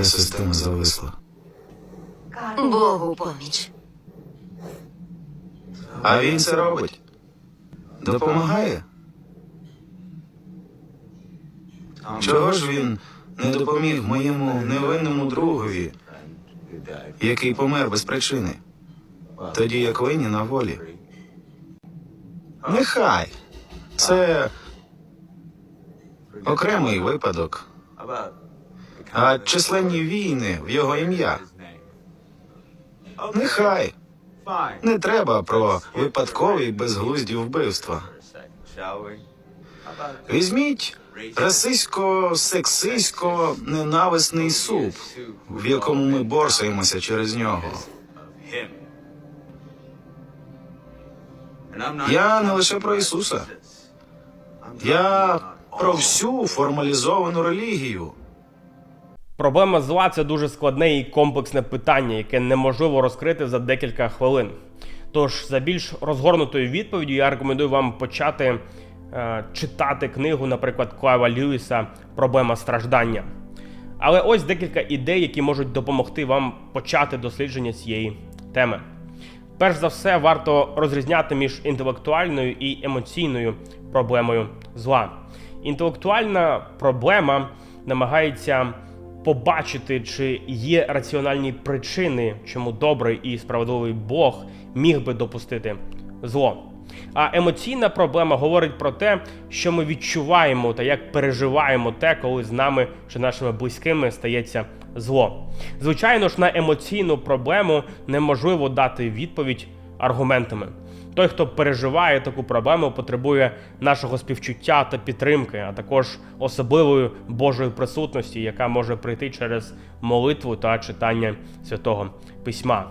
Моя система зависла. Богу поміч. А він це робить. Допомагає. Чого ж він не допоміг моєму невинному другові, який помер без причини, тоді як винні на волі? Нехай. Це окремий випадок, а численні війни в його ім'я. Нехай. Не треба про випадкові безглузді вбивства. Візьміть расистсько-сексистсько ненависний суп, в якому ми борсаємося через нього. Я не лише про Ісуса. Я про всю формалізовану релігію. Проблема зла це дуже складне і комплексне питання, яке неможливо розкрити за декілька хвилин. Тож, за більш розгорнутою відповіддю, я рекомендую вам почати е, читати книгу, наприклад, Клайва Льюіса Проблема страждання. Але ось декілька ідей, які можуть допомогти вам почати дослідження цієї теми. Перш за все, варто розрізняти між інтелектуальною і емоційною проблемою зла. Інтелектуальна проблема намагається побачити, чи є раціональні причини, чому добрий і справедливий Бог міг би допустити зло. А емоційна проблема говорить про те, що ми відчуваємо та як переживаємо те, коли з нами чи нашими близькими стається зло. Звичайно ж, на емоційну проблему неможливо дати відповідь аргументами. Той, хто переживає таку проблему, потребує нашого співчуття та підтримки, а також особливої Божої присутності, яка може прийти через молитву та читання святого письма.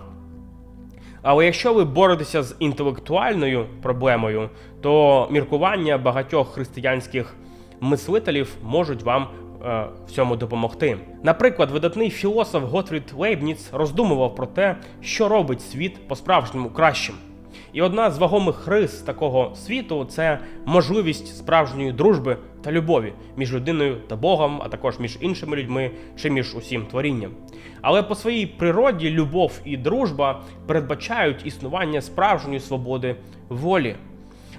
Але якщо ви боретеся з інтелектуальною проблемою, то міркування багатьох християнських мислителів можуть вам е, в цьому допомогти. Наприклад, видатний філософ Готфрід Лейбніц роздумував про те, що робить світ по-справжньому кращим. І одна з вагомих рис такого світу це можливість справжньої дружби та любові між людиною та Богом, а також між іншими людьми чи між усім творінням. Але по своїй природі любов і дружба передбачають існування справжньої свободи волі.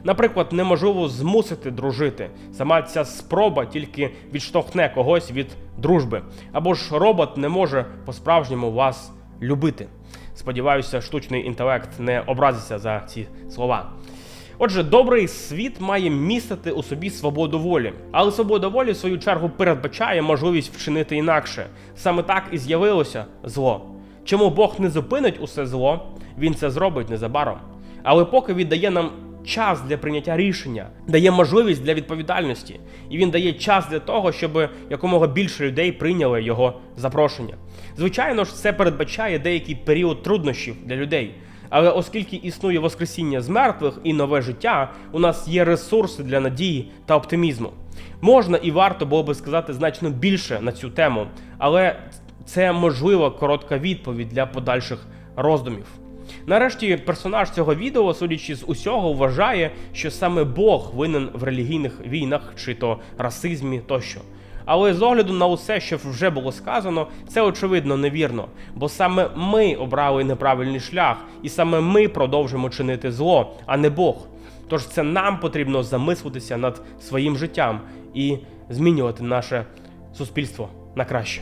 Наприклад, неможливо змусити дружити. Сама ця спроба тільки відштовхне когось від дружби. Або ж робот не може по-справжньому вас любити. Сподіваюся, штучний інтелект не образиться за ці слова. Отже, добрий світ має містити у собі свободу волі, але свобода волі, в свою чергу, передбачає можливість вчинити інакше. Саме так і з'явилося зло. Чому Бог не зупинить усе зло, він це зробить незабаром. Але поки віддає нам час для прийняття рішення, дає можливість для відповідальності, і він дає час для того, щоб якомога більше людей прийняли його запрошення. Звичайно ж, це передбачає деякий період труднощів для людей. Але оскільки існує Воскресіння з мертвих і нове життя, у нас є ресурси для надії та оптимізму. Можна і варто було би сказати значно більше на цю тему, але це можлива коротка відповідь для подальших роздумів. Нарешті персонаж цього відео, судячи з усього, вважає, що саме Бог винен в релігійних війнах чи то расизмі тощо. Але з огляду на усе, що вже було сказано, це очевидно невірно, бо саме ми обрали неправильний шлях, і саме ми продовжимо чинити зло, а не Бог. Тож це нам потрібно замислитися над своїм життям і змінювати наше суспільство на краще.